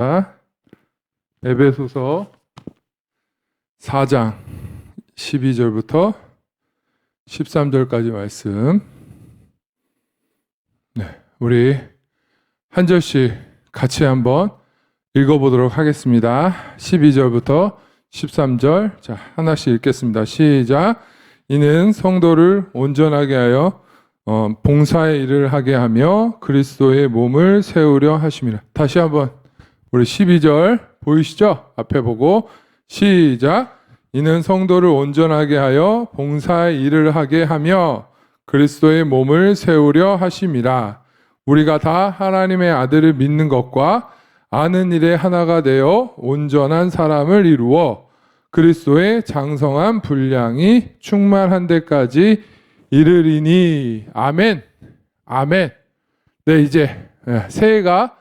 자, 에베소서 4장 12절부터 13절까지 말씀. 네, 우리 한 절씩 같이 한번 읽어보도록 하겠습니다. 12절부터 13절. 자, 하나씩 읽겠습니다. 시작. 이는 성도를 온전하게 하여 어, 봉사의 일을 하게 하며 그리스도의 몸을 세우려 하심이라. 다시 한번 우리 12절 보이시죠? 앞에 보고 시작. 이는 성도를 온전하게 하여 봉사의 일을 하게 하며 그리스도의 몸을 세우려 하심이라. 우리가 다 하나님의 아들을 믿는 것과 아는 일에 하나가 되어 온전한 사람을 이루어 그리스도의 장성한 분량이 충만한 데까지 이르리니 아멘 아멘 네 이제 예, 새해가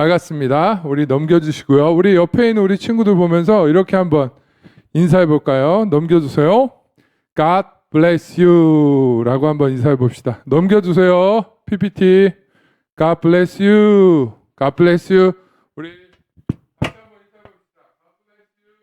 밝았습니다. 우리 넘겨주시고요. 우리 옆에 있는 우리 친구들 보면서 이렇게 한번 인사해 볼까요? 넘겨주세요. God bless you 라고 한번 인사해 봅시다. 넘겨주세요 PPT God bless you. God bless you. 우리 다시 한번 인사해 봅시다. God bless you.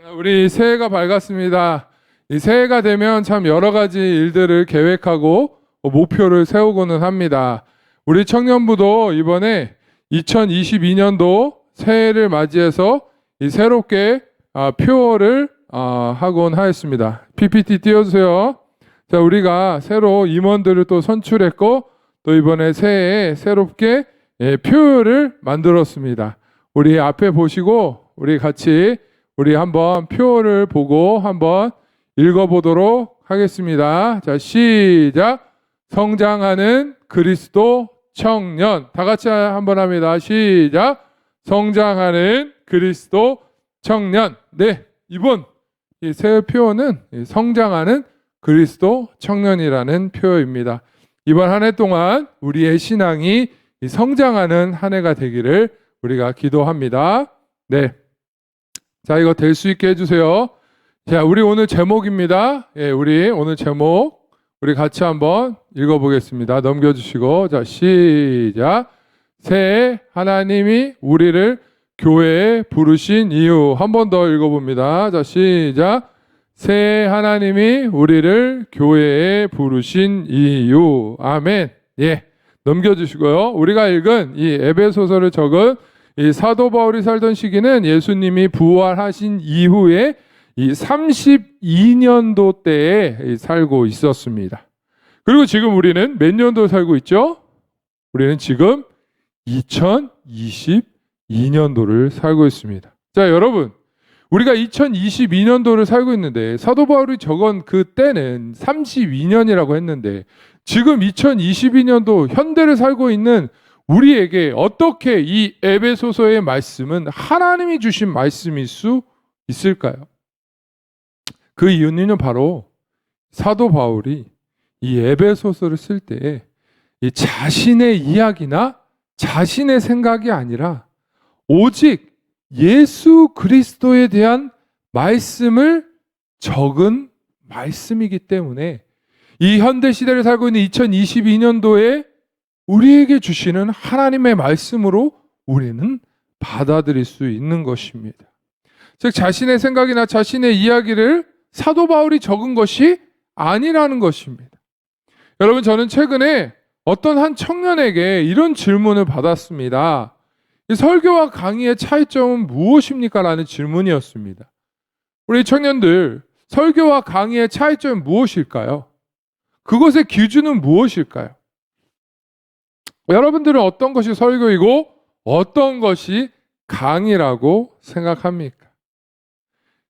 자, 우리 새해가 밝았습니다. 이 새해가 되면 참 여러 가지 일들을 계획하고 목표를 세우고는 합니다. 우리 청년부도 이번에 2022년도 새해를 맞이해서 이 새롭게 아, 표어를 아, 하곤 하였습니다. PPT 띄워주세요. 자, 우리가 새로 임원들을 또 선출했고 또 이번에 새해에 새롭게 예, 표어를 만들었습니다. 우리 앞에 보시고 우리 같이 우리 한번 표를 보고 한번 읽어보도록 하겠습니다. 자, 시작. 성장하는 그리스도 청년. 다 같이 한번 합니다. 시작. 성장하는 그리스도 청년. 네, 이번 이 새 표어는 성장하는 그리스도 청년이라는 표어입니다. 이번 한 해 동안 우리의 신앙이 성장하는 한 해가 되기를 우리가 기도합니다. 네. 자, 이거 될 수 있게 해주세요. 자, 우리 오늘 제목입니다. 예, 우리 오늘 제목, 우리 같이 한번 읽어보겠습니다. 넘겨주시고, 자, 시작. 새해 하나님이 우리를 교회에 부르신 이유. 한 번 더 읽어봅니다. 자, 시작. 새해 하나님이 우리를 교회에 부르신 이유. 아멘. 예. 넘겨주시고요. 우리가 읽은 이 에베소서를 적은 이 사도 바울이 살던 시기는 예수님이 부활하신 이후에 이 32년도 때에 살고 있었습니다. 그리고 지금 우리는 몇 년도 살고 있죠? 우리는 지금 2022년도를 살고 있습니다. 자, 여러분. 우리가 2022년도를 살고 있는데 사도 바울이 적은 그 때는 32년이라고 했는데 지금 2022년도 현대를 살고 있는 우리에게 어떻게 이 에베소서의 말씀은 하나님이 주신 말씀일 수 있을까요? 그 이유는 바로 사도 바울이 이 에베소서를 쓸때이 자신의 이야기나 자신의 생각이 아니라 오직 예수 그리스도에 대한 말씀을 적은 말씀이기 때문에 이 현대 시대를 살고 있는 2022년도에 우리에게 주시는 하나님의 말씀으로 우리는 받아들일 수 있는 것입니다. 즉 자신의 생각이나 자신의 이야기를 사도 바울이 적은 것이 아니라는 것입니다. 여러분 저는 최근에 어떤 한 청년에게 이런 질문을 받았습니다. 설교와 강의의 차이점은 무엇입니까? 라는 질문이었습니다. 우리 청년들, 설교와 강의의 차이점은 무엇일까요? 그것의 기준은 무엇일까요? 여러분들은 어떤 것이 설교이고 어떤 것이 강의라고 생각합니까?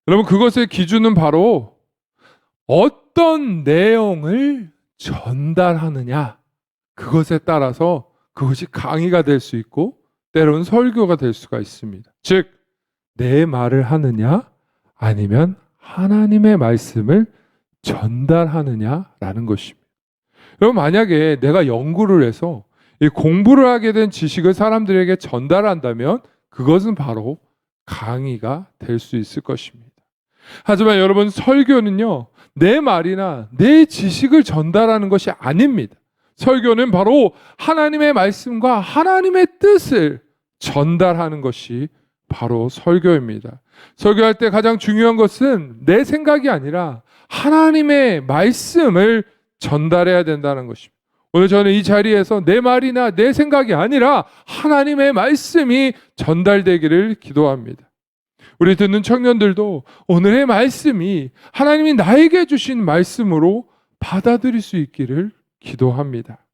여러분 그것의 기준은 바로 어떤 내용을 전달하느냐 그것에 따라서 그것이 강의가 될 수 있고 때로는 설교가 될 수가 있습니다. 즉 내 말을 하느냐 아니면 하나님의 말씀을 전달하느냐라는 것입니다. 여러분 만약에 내가 연구를 해서 이 공부를 하게 된 지식을 사람들에게 전달한다면 그것은 바로 강의가 될 수 있을 것입니다. 하지만 여러분 설교는요 내 말이나 내 지식을 전달하는 것이 아닙니다. 설교는 바로 하나님의 말씀과 하나님의 뜻을 전달하는 것이 바로 설교입니다. 설교할 때 가장 중요한 것은 내 생각이 아니라 하나님의 말씀을 전달해야 된다는 것입니다. 오늘 저는 이 자리에서 내 말이나 내 생각이 아니라 하나님의 말씀이 전달되기를 기도합니다. 우리 듣는 청년들도 오늘의 말씀이 하나님이 나에게 주신 말씀으로 받아들일 수 있기를 기도합니다.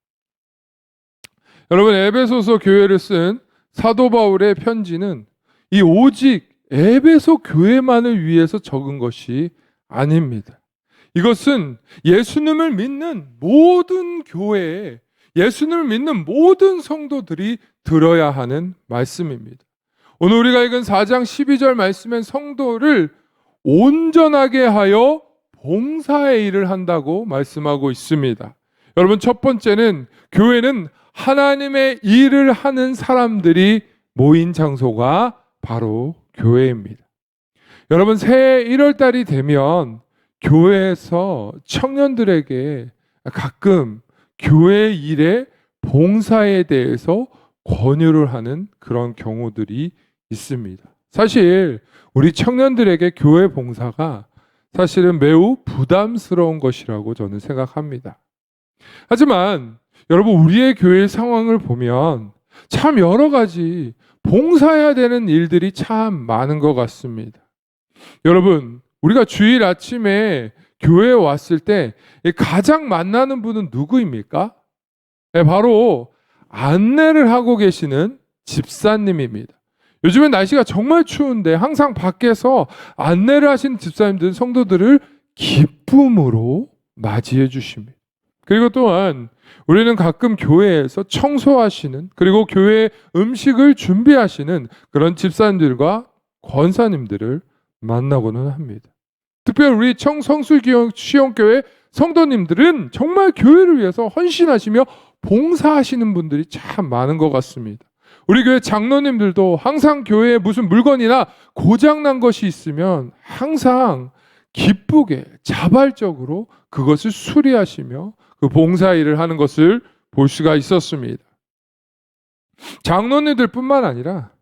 여러분 에베소서 교회를 쓴 사도 바울의 편지는 이 오직 에베소 교회만을 위해서 적은 것이 아닙니다. 이것은 예수님을 믿는 모든 교회에 예수님을 믿는 모든 성도들이 들어야 하는 말씀입니다. 오늘 우리가 읽은 4장 12절 말씀엔 성도를 온전하게 하여 봉사의 일을 한다고 말씀하고 있습니다. 여러분 첫 번째는 교회는 하나님의 일을 하는 사람들이 모인 장소가 바로 교회입니다. 여러분 새해 1월 달이 되면 교회에서 청년들에게 가끔 교회 일의 봉사에 대해서 권유를 하는 그런 경우들이 있습니다. 사실 우리 청년들에게 교회 봉사가 사실은 매우 부담스러운 것이라고 저는 생각합니다. 하지만 여러분 우리의 교회 상황을 보면 참 여러 가지 봉사해야 되는 일들이 참 많은 것 같습니다. 여러분 우리가 주일 아침에 교회에 왔을 때 가장 만나는 분은 누구입니까? 네, 바로 안내를 하고 계시는 집사님입니다. 요즘엔 날씨가 정말 추운데 항상 밖에서 안내를 하시는 집사님들은 성도들을 기쁨으로 맞이해 주십니다. 그리고 또한 우리는 가끔 교회에서 청소하시는 그리고 교회 음식을 준비하시는 그런 집사님들과 권사님들을 만나고는 합니다. 특별히 우리 청성수시원교회 성도님들은 정말 교회를 위해서 헌신하시며 봉사하시는 분들이 참 많은 것 같습니다. 우리 교회 장로님들도 항상 교회에 무슨 물건이나 고장난 것이 있으면 항상 기쁘게 자발적으로 그것을 수리하시며 그 봉사 일을 하는 것을 볼 수가 있었습니다. 장로님들뿐만 아니라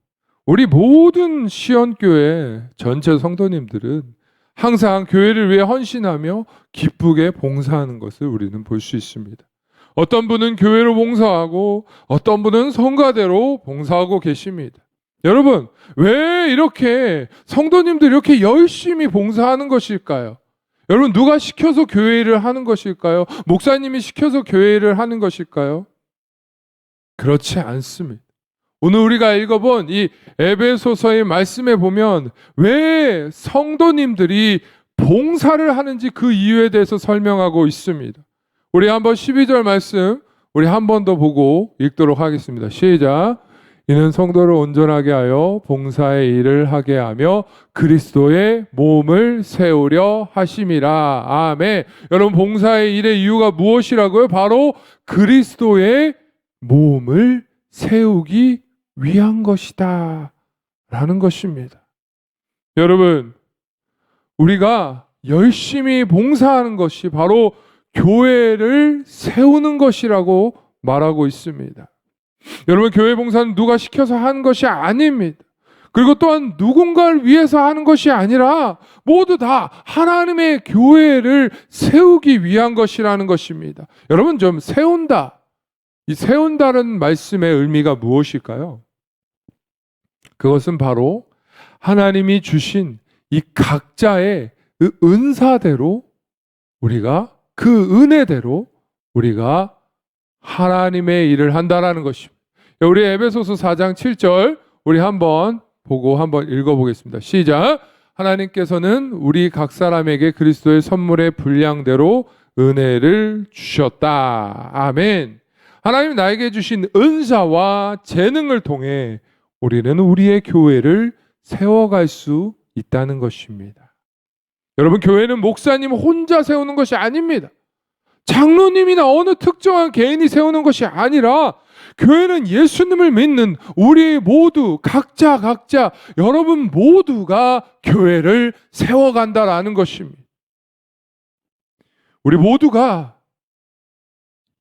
우리 모든 시연교회 전체 성도님들은 항상 교회를 위해 헌신하며 기쁘게 봉사하는 것을 우리는 볼 수 있습니다. 어떤 분은 교회로 봉사하고 어떤 분은 성가대로 봉사하고 계십니다. 여러분, 왜 이렇게 성도님들 이렇게 열심히 봉사하는 것일까요? 여러분, 누가 시켜서 교회를 하는 것일까요? 목사님이 시켜서 교회를 하는 것일까요? 그렇지 않습니다. 오늘 우리가 읽어본 이 에베소서의 말씀에 보면 왜 성도님들이 봉사를 하는지 그 이유에 대해서 설명하고 있습니다. 우리 한번 12절 말씀 우리 한 번 더 보고 읽도록 하겠습니다. 시작. 이는 성도를 온전하게 하여 봉사의 일을 하게 하며 그리스도의 몸을 세우려 하심이라. 아멘. 여러분 봉사의 일의 이유가 무엇이라고요? 바로 그리스도의 몸을 세우기 위한 것이다. 라는 것입니다. 여러분, 우리가 열심히 봉사하는 것이 바로 교회를 세우는 것이라고 말하고 있습니다. 여러분, 교회 봉사는 누가 시켜서 하는 것이 아닙니다. 그리고 또한 누군가를 위해서 하는 것이 아니라 모두 다 하나님의 교회를 세우기 위한 것이라는 것입니다. 여러분, 좀 세운다. 이 세운다는 말씀의 의미가 무엇일까요? 그것은 바로 하나님이 주신 이 각자의 그 은사대로 우리가 그 은혜대로 우리가 하나님의 일을 한다라는 것입니다. 우리 에베소서 4장 7절 우리 한번 보고 한번 읽어보겠습니다. 시작. 하나님께서는 우리 각 사람에게 그리스도의 선물의 분량대로 은혜를 주셨다. 아멘. 하나님 나에게 주신 은사와 재능을 통해 우리는 우리의 교회를 세워갈 수 있다는 것입니다. 여러분, 교회는 목사님 혼자 세우는 것이 아닙니다. 장로님이나 어느 특정한 개인이 세우는 것이 아니라 교회는 예수님을 믿는 우리 모두 각자 각자 여러분 모두가 교회를 세워간다라는 것입니다. 우리 모두가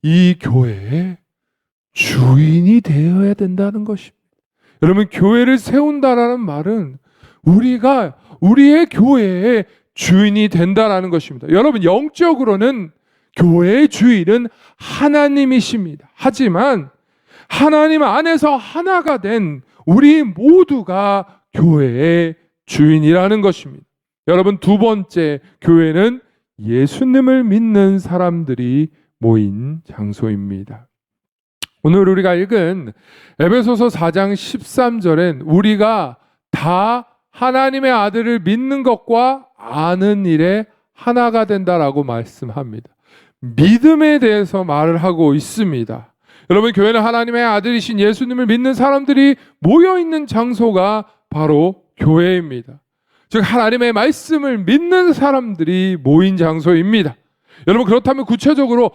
이 교회의 주인이 되어야 된다는 것입니다. 여러분, 교회를 세운다라는 말은 우리가 우리의 교회의 주인이 된다라는 것입니다. 여러분, 영적으로는 교회의 주인은 하나님이십니다. 하지만 하나님 안에서 하나가 된 우리 모두가 교회의 주인이라는 것입니다. 여러분, 두 번째, 교회는 예수님을 믿는 사람들이 모인 장소입니다. 오늘 우리가 읽은 에베소서 4장 13절엔 우리가 다 하나님의 아들을 믿는 것과 아는 일에 하나가 된다라고 말씀합니다. 믿음에 대해서 말을 하고 있습니다. 여러분, 교회는 하나님의 아들이신 예수님을 믿는 사람들이 모여 있는 장소가 바로 교회입니다. 즉, 하나님의 말씀을 믿는 사람들이 모인 장소입니다. 여러분, 그렇다면 구체적으로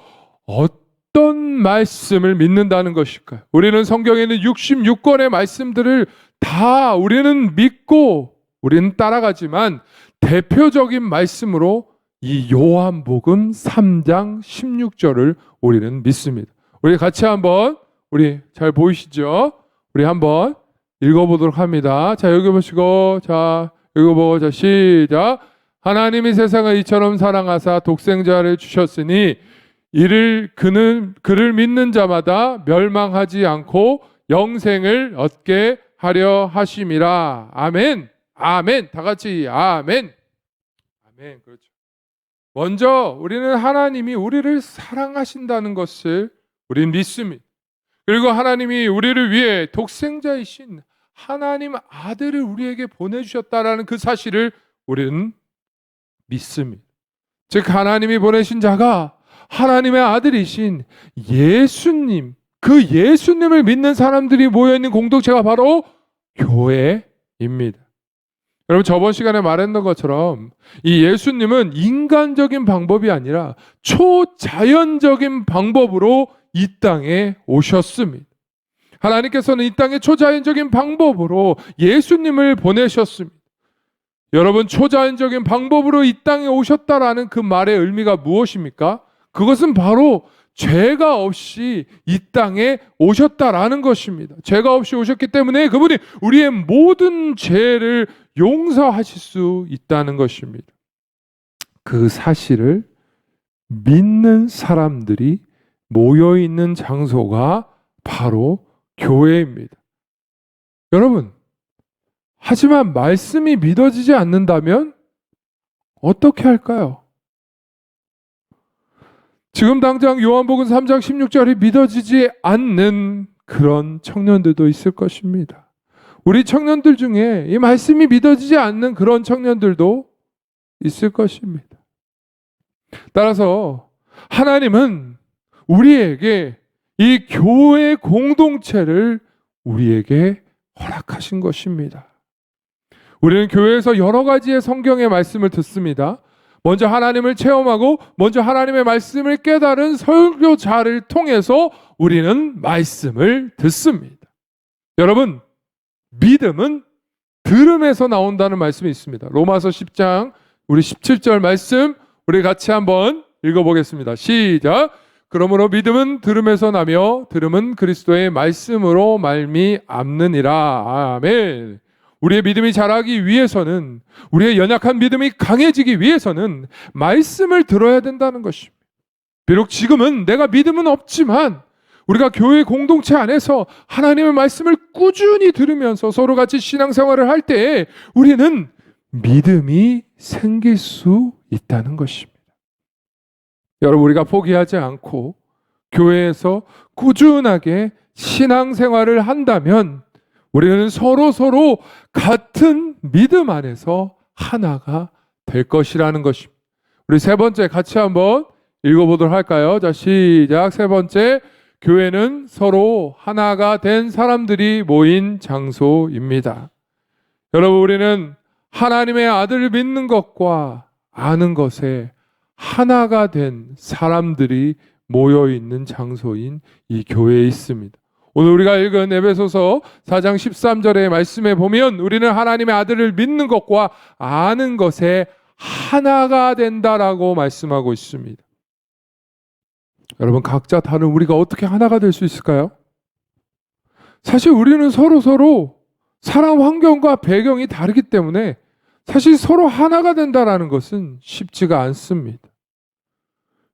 어떤 말씀을 믿는다는 것일까요? 우리는 성경에 있는 66권의 말씀들을 다 우리는 믿고 우리는 따라가지만 대표적인 말씀으로 이 요한복음 3장 16절을 우리는 믿습니다. 우리 같이 한번 우리 잘 보이시죠? 우리 한번 읽어보도록 합니다. 자 여기 보시고 자 읽어보고 자 시작. 하나님이 세상을 이처럼 사랑하사 독생자를 주셨으니 이를 그는 그를 믿는 자마다 멸망하지 않고 영생을 얻게 하려 하심이라. 아멘. 아멘. 다 같이 아멘. 아멘. 그렇죠. 먼저 우리는 하나님이 우리를 사랑하신다는 것을 우리는 믿습니다. 그리고 하나님이 우리를 위해 독생자이신 하나님 아들을 우리에게 보내주셨다라는 그 사실을 우리는 믿습니다. 즉 하나님이 보내신 자가 하나님의 아들이신 예수님, 그 예수님을 믿는 사람들이 모여 있는 공동체가 바로 교회입니다. 여러분 저번 시간에 말했던 것처럼 이 예수님은 인간적인 방법이 아니라 초자연적인 방법으로 이 땅에 오셨습니다. 하나님께서는 이 땅에 초자연적인 방법으로 예수님을 보내셨습니다. 여러분 초자연적인 방법으로 이 땅에 오셨다라는 그 말의 의미가 무엇입니까? 그것은 바로 죄가 없이 이 땅에 오셨다라는 것입니다. 죄가 없이 오셨기 때문에 그분이 우리의 모든 죄를 용서하실 수 있다는 것입니다. 그 사실을 믿는 사람들이 모여 있는 장소가 바로 교회입니다. 여러분, 하지만 말씀이 믿어지지 않는다면 어떻게 할까요? 지금 당장 요한복음 3장 16절이 믿어지지 않는 그런 청년들도 있을 것입니다. 우리 청년들 중에 이 말씀이 믿어지지 않는 그런 청년들도 있을 것입니다. 따라서 하나님은 우리에게 이 교회 공동체를 우리에게 허락하신 것입니다. 우리는 교회에서 여러 가지의 성경의 말씀을 듣습니다. 먼저 하나님을 체험하고 먼저 하나님의 말씀을 깨달은 설교자를 통해서 우리는 말씀을 듣습니다. 여러분, 믿음은 들음에서 나온다는 말씀이 있습니다. 로마서 10장 우리 17절 말씀 우리 같이 한번 읽어보겠습니다. 시작. 그러므로 믿음은 들음에서 나며 들음은 그리스도의 말씀으로 말미암느니라. 아멘. 우리의 믿음이 자라기 위해서는 우리의 연약한 믿음이 강해지기 위해서는 말씀을 들어야 된다는 것입니다. 비록 지금은 내가 믿음은 없지만 우리가 교회 공동체 안에서 하나님의 말씀을 꾸준히 들으면서 서로 같이 신앙생활을 할 때 우리는 믿음이 생길 수 있다는 것입니다. 여러분 우리가 포기하지 않고 교회에서 꾸준하게 신앙생활을 한다면 우리는 서로 서로 같은 믿음 안에서 하나가 될 것이라는 것입니다. 우리 세 번째 같이 한번 읽어보도록 할까요? 자, 시작. 세 번째. 교회는 서로 하나가 된 사람들이 모인 장소입니다. 여러분, 우리는 하나님의 아들을 믿는 것과 아는 것에 하나가 된 사람들이 모여 있는 장소인 이 교회에 있습니다. 오늘 우리가 읽은 에베소서 4장 13절의 말씀에 보면 우리는 하나님의 아들을 믿는 것과 아는 것에 하나가 된다라고 말씀하고 있습니다. 여러분 각자 다른 우리가 어떻게 하나가 될 수 있을까요? 사실 우리는 서로 서로 사람 환경과 배경이 다르기 때문에 사실 서로 하나가 된다라는 것은 쉽지가 않습니다.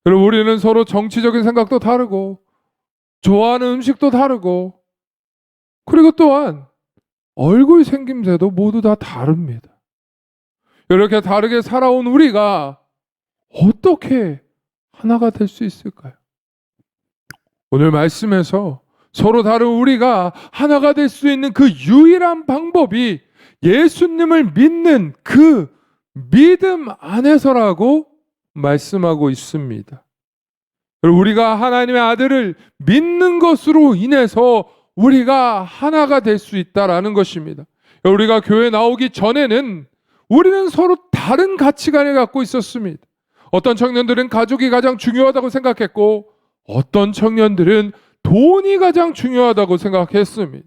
여러분 우리는 서로 정치적인 생각도 다르고 좋아하는 음식도 다르고 그리고 또한 얼굴 생김새도 모두 다 다릅니다. 이렇게 다르게 살아온 우리가 어떻게 하나가 될 수 있을까요? 오늘 말씀에서 서로 다른 우리가 하나가 될 수 있는 그 유일한 방법이 예수님을 믿는 그 믿음 안에서라고 말씀하고 있습니다. 우리가 하나님의 아들을 믿는 것으로 인해서 우리가 하나가 될 수 있다라는 것입니다. 우리가 교회 나오기 전에는 우리는 서로 다른 가치관을 갖고 있었습니다. 어떤 청년들은 가족이 가장 중요하다고 생각했고 어떤 청년들은 돈이 가장 중요하다고 생각했습니다.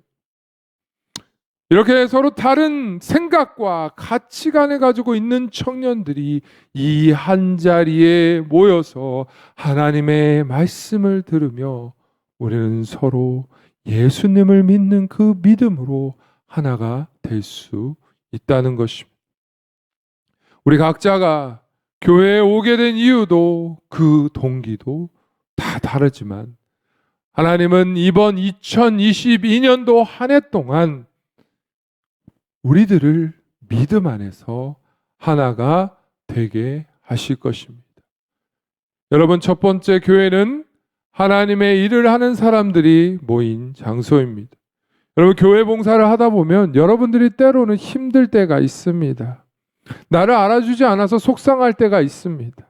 이렇게 서로 다른 생각과 가치관을 가지고 있는 청년들이 이 한 자리에 모여서 하나님의 말씀을 들으며 우리는 서로 예수님을 믿는 그 믿음으로 하나가 될 수 있다는 것입니다. 우리 각자가 교회에 오게 된 이유도 그 동기도 다 다르지만 하나님은 이번 2022년도 한 해 동안 우리들을 믿음 안에서 하나가 되게 하실 것입니다. 여러분, 첫 번째 교회는 하나님의 일을 하는 사람들이 모인 장소입니다. 여러분, 교회 봉사를 하다 보면 여러분들이 때로는 힘들 때가 있습니다. 나를 알아주지 않아서 속상할 때가 있습니다.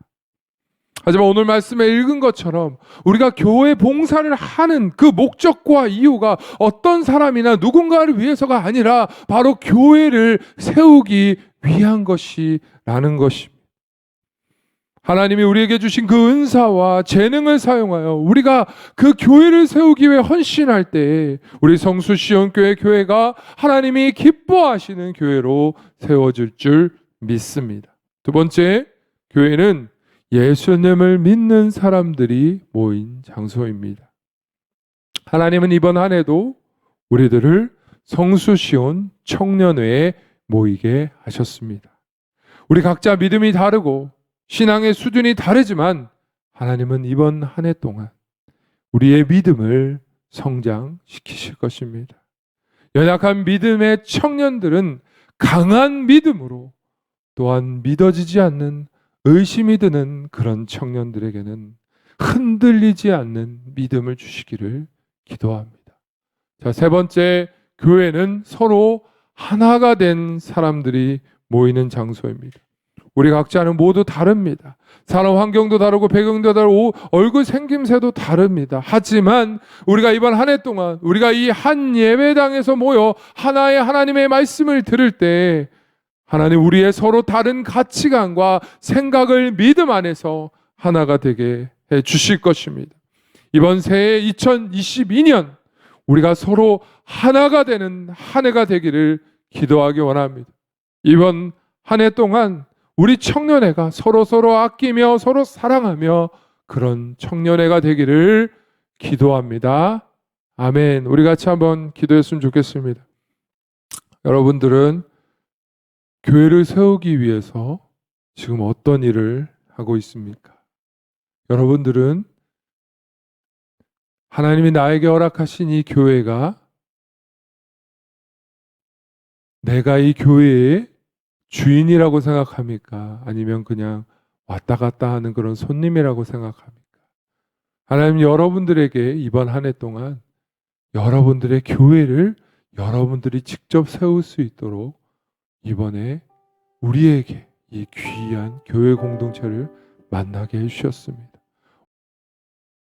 하지만 오늘 말씀에 읽은 것처럼 우리가 교회 봉사를 하는 그 목적과 이유가 어떤 사람이나 누군가를 위해서가 아니라 바로 교회를 세우기 위한 것이라는 것입니다. 하나님이 우리에게 주신 그 은사와 재능을 사용하여 우리가 그 교회를 세우기 위해 헌신할 때 우리 성수 시온교회 교회가 하나님이 기뻐하시는 교회로 세워질 줄 믿습니다. 두 번째, 교회는 예수님을 믿는 사람들이 모인 장소입니다. 하나님은 이번 한 해도 우리들을 성수시온 청년회에 모이게 하셨습니다. 우리 각자 믿음이 다르고 신앙의 수준이 다르지만 하나님은 이번 한 해 동안 우리의 믿음을 성장시키실 것입니다. 연약한 믿음의 청년들은 강한 믿음으로 또한 믿어지지 않는 의심이 드는 그런 청년들에게는 흔들리지 않는 믿음을 주시기를 기도합니다. 자, 세 번째, 교회는 서로 하나가 된 사람들이 모이는 장소입니다. 우리 각자는 모두 다릅니다. 산업 환경도 다르고 배경도 다르고 얼굴 생김새도 다릅니다. 하지만 우리가 이번 한 해 동안 우리가 이 한 예배당에서 모여 하나의 하나님의 말씀을 들을 때 하나님 우리의 서로 다른 가치관과 생각을 믿음 안에서 하나가 되게 해 주실 것입니다. 이번 새해 2022년 우리가 서로 하나가 되는 한 해가 되기를 기도하기 원합니다. 이번 한 해 동안 우리 청년회가 서로 서로 아끼며 서로 사랑하며 그런 청년회가 되기를 기도합니다. 아멘. 우리 같이 한번 기도했으면 좋겠습니다. 여러분들은 교회를 세우기 위해서 지금 어떤 일을 하고 있습니까? 여러분들은 하나님이 나에게 허락하신 이 교회가 내가 이 교회의 주인이라고 생각합니까? 아니면 그냥 왔다 갔다 하는 그런 손님이라고 생각합니까? 하나님 여러분들에게 이번 한 해 동안 여러분들의 교회를 여러분들이 직접 세울 수 있도록 이번에 우리에게 이 귀한 교회 공동체를 만나게 해주셨습니다.